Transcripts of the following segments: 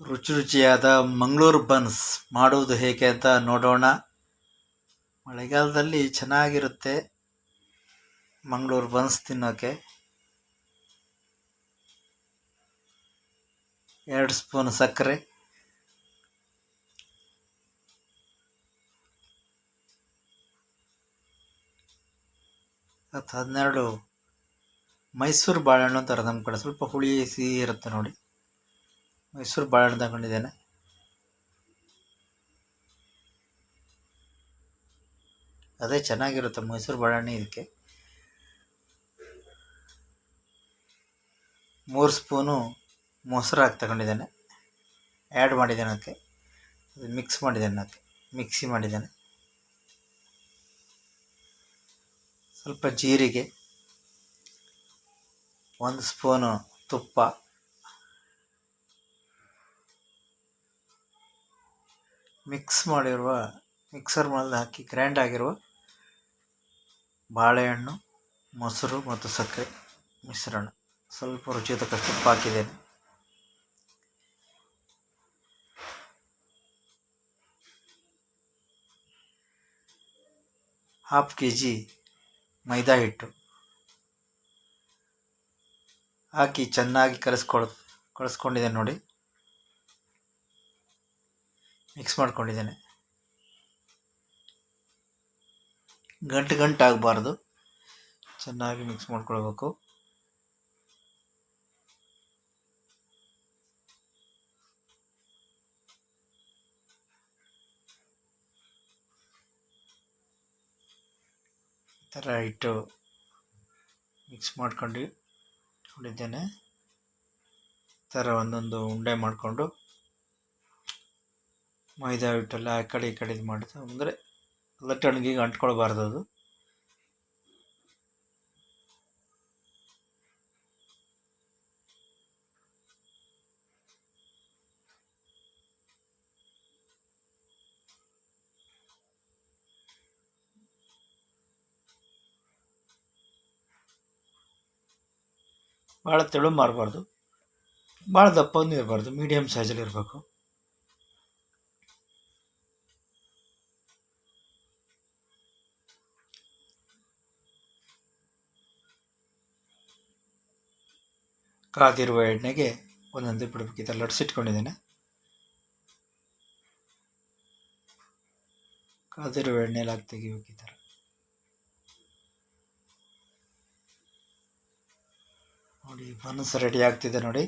ರುಚಿ ರುಚಿಯಾದ ಮಂಗಳೂರು ಬನ್ಸ್ ಮಾಡುವುದು ಹೇಗೆ ಅಂತ ನೋಡೋಣ. ಮಳೆಗಾಲದಲ್ಲಿ ಚೆನ್ನಾಗಿರುತ್ತೆ ಮಂಗಳೂರು ಬನ್ಸ್ ತಿನ್ನೋಕ್ಕೆ ಎರಡು ಸ್ಪೂನ್ ಸಕ್ಕರೆ. ಹತ್ತು ಹನ್ನೆರಡು ಮೈಸೂರು ಬಾಳೆಹಣ್ಣು ಥರ ನಮ್ಮ ಕಡೆ. ಸ್ವಲ್ಪ ಹುಳಿ ಸಿಹಿ ಇರುತ್ತೆ ನೋಡಿ. ಮೈಸೂರು ಬಾಳೆಹಣ್ಣು ತಗೊಂಡಿದ್ದೇನೆ. ಅದೇ ಚೆನ್ನಾಗಿರುತ್ತೆ ಮೈಸೂರು ಬಾಳೆಹಣ್ಣು ಇದಕ್ಕೆ. ಮೂರು ಸ್ಪೂನು ಮೊಸರು ಹಾಕಿ ತಗೊಂಡಿದ್ದೇನೆ. ಆ್ಯಡ್ ಮಾಡಿದ್ದೇನೆ ಅದಕ್ಕೆ. ಅದು ಮಿಕ್ಸ್ ಮಾಡಿದ್ದೇನೆ ಅದಕ್ಕೆ. ಮಿಕ್ಸಿ ಮಾಡಿದ್ದೇನೆ. ಸ್ವಲ್ಪ ಜೀರಿಗೆ, ಒಂದು ಸ್ಪೂನು ತುಪ್ಪ. ಮಿಕ್ಸ್ ಮಾಡಿರುವ, ಮಿಕ್ಸರ್ ಮೇಲೆ ಹಾಕಿ ಗ್ರ್ಯಾಂಡ್ ಆಗಿರುವ ಬಾಳೆಹಣ್ಣು, ಮೊಸರು ಮತ್ತು ಸಕ್ಕರೆ ಮಿಶ್ರಣ. ಸ್ವಲ್ಪ ರುಚಿ ತಕ್ಕಷ್ಟು ಉಪ್ಪು ಹಾಕಿದ್ದೇನೆ ಹಾಫ್ ಕೆ ಜಿ ಮೈದಾ ಹಿಟ್ಟು ಹಾಕಿ ಚೆನ್ನಾಗಿ ಕಲಿಸ್ಕೊಳ್, ಕಲಿಸ್ಕೊಂಡಿದ್ದೇನೆ ನೋಡಿ. ಮಿಕ್ಸ್ ಮಾಡ್ಕೊಂಡಿದ್ದೇನೆ. ಗಂಟು ಗಂಟು ಆಗಬಾರ್ದು. ಚೆನ್ನಾಗಿ ಮಿಕ್ಸ್ ಮಾಡ್ಕೊಳ್ಬೇಕು. ಈ ಥರ ಹಿಟ್ಟು ಮಿಕ್ಸ್ ಮಾಡ್ಕೊಂಡು ಕೊಂಡಿದ್ದೇನೆ ಈ ಥರ ಒಂದೊಂದು ಉಂಡೆ ಮಾಡಿಕೊಂಡು ಮೈದಾ ಹಿಟ್ಟೆಲ್ಲ ಆ ಕಡೆ ಈ ಕಡೆ ಇದು ಮಾಡ್ತಾ ಅಂದರೆ ಲಟ್ಟಣಿಗೆಗೆ ಅಂಟ್ಕೊಳ್ಬಾರ್ದು ಅದು. ಭಾಳ ತೆಳು ಮಾರಬಾರ್ದು. ಭಾಳ ದಪ್ಪನೂ ಇರಬಾರ್ದು. ಮೀಡಿಯಮ್ ಸೈಜಲ್ಲಿ ಇರಬೇಕು. ಕಾದಿರುವ ಎಣ್ಣೆಗೆ ಒಂದೊಂದು ಬಿಡಬೇಕು. ಇದೆಲ್ಲ ಲಡ್ಸಿಟ್ಕೊಂಡಿದ್ದೇನೆ ಕಾದಿರುವ ಎಣ್ಣೆಲಿ ಹಾಕಿ ತೆಗಿಬೇಕು ಈ ಥರ. ನೋಡಿ ಬನ್ಸ್ ರೆಡಿ ಆಗ್ತಿದೆ ನೋಡಿ.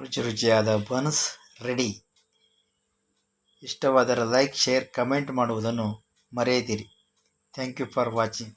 ರುಚಿ ರುಚಿಯಾದ ಬನ್ಸ್ ರೆಡಿ ಇಷ್ಟವಾದರೆ ಲೈಕ್ ಶೇರ್ ಕಮೆಂಟ್ ಮಾಡುವುದನ್ನು ಮರೆಯದಿರಿ. Thank you for watching